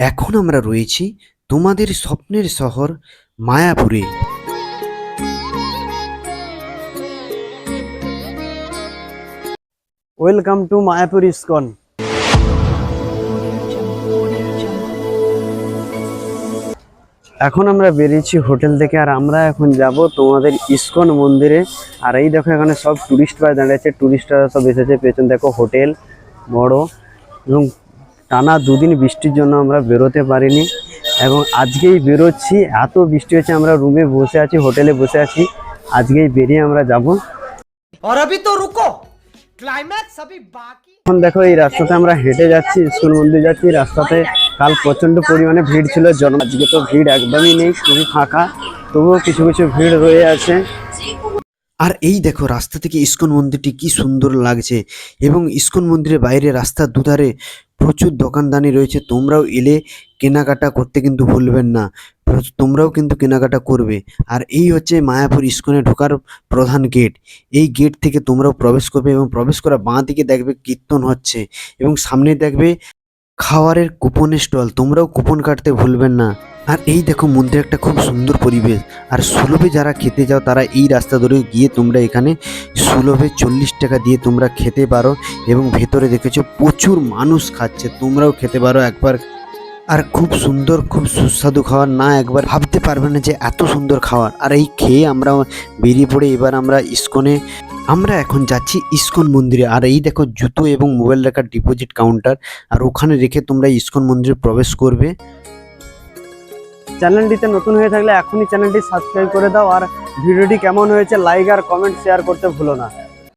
এখন আমরা রয়েছি তোমাদের স্বপ্নের শহর মায়াপুরে। ওয়েলকাম টু মায়াপুর ইস্কন এখন আমরা বেরিয়েছি হোটেল থেকে আর আমরা এখন যাব তোমাদের ইস্কন মন্দিরে। আর এই দেখো এখানে সব টুরিস্ট ভাই দাঁড়িয়েছে টুরিস্টরা সব এসেছে পেছন দেখো হোটেল, বড়, এবং টানা দুদিন বৃষ্টির জন্য আমরা বেরোতে পারিনি এবং আজকেই বেরোচ্ছি এত বৃষ্টি হচ্ছে আমরা রুমে বসে আছি হোটেলে বসে আছি আজকেই বেরিয়ে আমরা যাব। এখন দেখো এই রাস্তাতে আমরা হেঁটে যাচ্ছি স্কুল মন্দির যাচ্ছি রাস্তাতে কাল প্রচণ্ড পরিমাণে ভিড় ছিল জন্ম আজকে তো ভিড় একদমই নেই খুবই ফাঁকা তবুও কিছু কিছু ভিড় রয়ে আছে। আর এই দেখো রাস্তা থেকে ইস্কন মন্দিরটি কি সুন্দর লাগছে এবং ইস্কন মন্দিরের বাইরে রাস্তার দুধারে প্রচুর দোকানদানি রয়েছে, তোমরাও এলে কেনাকাটা করতে কিন্তু ভুলবেন না। তোমরাও কিন্তু কেনাকাটা করবে। আর এই হচ্ছে মায়াপুর ইস্কনে ঢোকার প্রধান গেট। এই গেট থেকে তোমরাও প্রবেশ করবে এবং প্রবেশ করা বাঁ দিকে দেখবে কীর্তন হচ্ছে এবং সামনে দেখবে খাওয়ারের কুপনের স্টল, তোমরাও কুপন কাটতে ভুলবেন না। আর এই দেখো, মন্দিরে একটা খুব সুন্দর পরিবেশ। আর সুলভে যারা খেতে যাও, তারা এই রাস্তা ধরে গিয়ে তোমরা এখানে সুলভে চল্লিশ টাকা দিয়ে তোমরা খেতে পারো এবং ভেতরে দেখেছ, প্রচুর মানুষ খাচ্ছে। তোমরাও খেতে পারো একবার। আর খুব সুন্দর, খুব সুস্বাদু খাবার না একবার ভাবতে পারবে না যে এত সুন্দর খাবার আর এই খেয়ে আমরা বেরিয়ে পড়ে, এবার আমরা ইস্কনে আমরা এখন যাচ্ছি ইস্কন মন্দিরে। আর এই দেখো জুতো এবং মোবাইল রাখার ডিপোজিট কাউন্টার আর ওখানে রেখে তোমরা ইস্কন মন্দিরে প্রবেশ করবে। চ্যানেলটিতে নতুন হয়ে থাকলে এখনই চ্যানেলটি সাবস্ক্রাইব করে দাও, আর ভিডিওটি কেমন হয়েছে লাইক আর কমেন্ট শেয়ার করতে ভুলো না।